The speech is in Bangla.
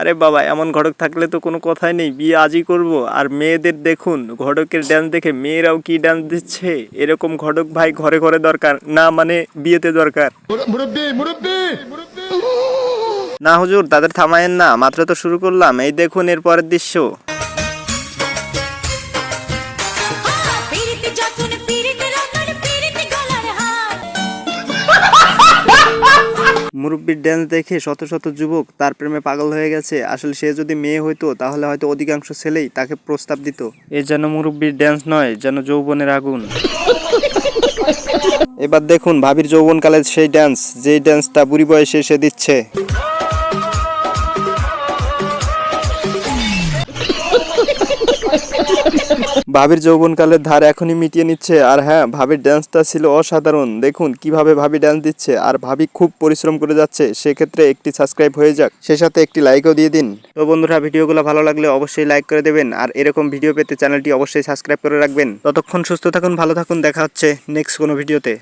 আরে বাবা এমন ঘটক থাকলে তো কোনো কথাই নেই। বিয়ে আজই করব। আর মেয়েদের দেখুন ঘটকের ড্যান্স দেখে মেয়েরাও কি ড্যান্স দিচ্ছে? এরকম ঘটক ভাই ঘরে ঘরে দরকার। না মানে বিয়েতে দরকার। না হুজুর তাদের থামায়েন না। মাত্র তো শুরু করলাম। এই দেখুন এর পরের দৃশ্য। মুরব্বীর ড্যান্স দেখে শত শত যুবক তার প্রেমে পাগল হয়ে গেছে। আসলে সে যদি মেয়ে হইতো, তাহলে হয়তো অধিকাংশ ছেলেই তাকে প্রস্তাব দিত। এ যেন মুরব্বীর ড্যান্স নয়, যেন যৌবনের আগুন। এবার দেখুন ভাবির যৌবনকালে সেই ড্যান্স যেই ড্যান্সটা বুড়ি বয়সে সে দিচ্ছে। ভাবির যৌবনকালের ধার এখনই মিটিয়ে নিচ্ছে। আর হ্যাঁ ভাবির ড্যান্সটা ছিল অসাধারণ। দেখুন, কীভাবে ভাবি ড্যান্স দিচ্ছে। আর ভাবি খুব পরিশ্রম করে যাচ্ছে। সেক্ষেত্রে একটি সাবস্ক্রাইব হয়ে যাক। সে সাথে একটি লাইকও দিয়ে দিন। তো বন্ধুরা, ভিডিওগুলো ভালো লাগলে অবশ্যই লাইক করে দেবেন। আর এরকম ভিডিও পেতে চ্যানেলটি অবশ্যই সাবস্ক্রাইব করে রাখবেন। ততক্ষণ সুস্থ থাকুন, ভালো থাকুন। দেখা হচ্ছে নেক্সট কোনো ভিডিওতে।